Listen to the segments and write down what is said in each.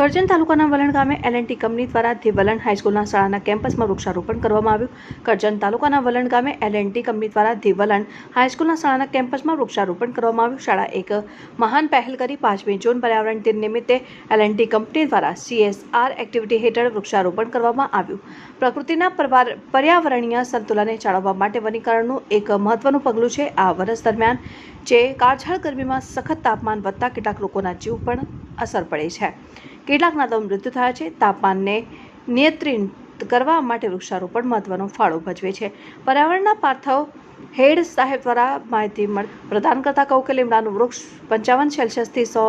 કરજણ તાલુકાના વલણ ગામે એલએનટી કંપની દ્વારા ધી વલણ હાઈસ્કૂલના શાળાના કેમ્પસમાં વૃક્ષારોપણ કરવામાં આવ્યું. કરજણ તાલુકાના વલણ ગામે એલએનટી કંપની દ્વારા ધી વલણ હાઈસ્કૂલના શાળાના કેમ્પસમાં વૃક્ષારોપણ કરવામાં આવ્યું. શાળા એક મહાન પહેલ કરી પાંચમી જૂન પર્યાવરણ દિન નિમિત્તે એલએનટી કંપની દ્વારા સીએસઆર એક્ટિવિટી હેઠળ વૃક્ષારોપણ કરવામાં આવ્યું. પ્રકૃતિના પર્યાવરણીય સંતુલનને જાળવવા માટે વનીકરણનું એક મહત્વનું પગલું છે. આ વર્ષ દરમિયાન જે કાળઝાળ ગરમીમાં સખત તાપમાન વધતા કેટલાક લોકોના જીવ પણ અસર પડે છે. કેટલાકના તો મૃત્યુ થયા છે. તાપમાનને નિયંત્રિત કરવા માટે વૃક્ષારોપણ મહત્વનો ફાળો ભજવે છે. પર્યાવરણના પાર્થવ હેડ સાહેબ દ્વારા માહિતી પ્રદાન કરતા કહું કે લીમડાનું વૃક્ષ પંચાવન સેલ્સિયસથી સો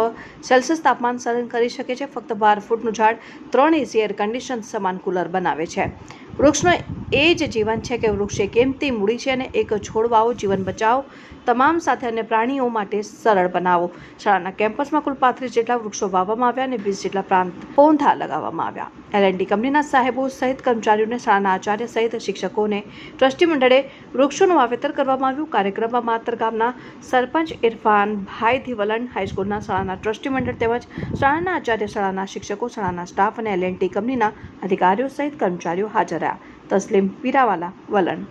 સેલ્સિયસ તાપમાન સહન કરી શકે છે. ફક્ત બાર ફૂટનું ઝાડ ત્રણ એસી એર કન્ડિશન સમાન કુલર બનાવે છે. વૃક્ષનો એ જ જીવન છે કે વૃક્ષે કેમતી મૂડી છે અને એક છોડ વાવો, જીવન બચાવો. તમામ સાથે અને પ્રાણીઓ માટે સરળ બનાવો. શાળાના કેમ્પસમાં કુલ પાંત્રીસ જેટલા વૃક્ષો વાવવામાં આવ્યા અને વીસ જેટલા પ્રાંત પૌંધા લગાવવામાં આવ્યા. એલએનડી કંપનીના સાહેબો સહિત કર્મચારીઓને, શાળાના આચાર્ય સહિત શિક્ષકોને, ટ્રસ્ટી મંડળે વૃક્ષોનું વાવેતર કરવામાં આવ્યું. કાર્યક્રમમાં માતર ગામના સરપંચ ઇરફાન ભાઈ ધીવલન હાઈસ્કૂલના શાળાના ટ્રસ્ટી મંડળ તેમજ શાળાના આચાર્ય, શાળાના શિક્ષકો, શાળાના સ્ટાફ અને એલએનટી કંપનીના અધિકારીઓ સહિત કર્મચારીઓ હાજર રહ્યા. तस्लीम पीरावाला वलन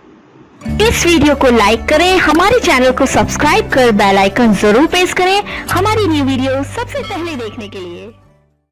इस वीडियो को लाइक करें हमारे चैनल को सब्सक्राइब कर बेल आइकन जरूर प्रेस करें हमारी न्यू वीडियो सबसे पहले देखने के लिए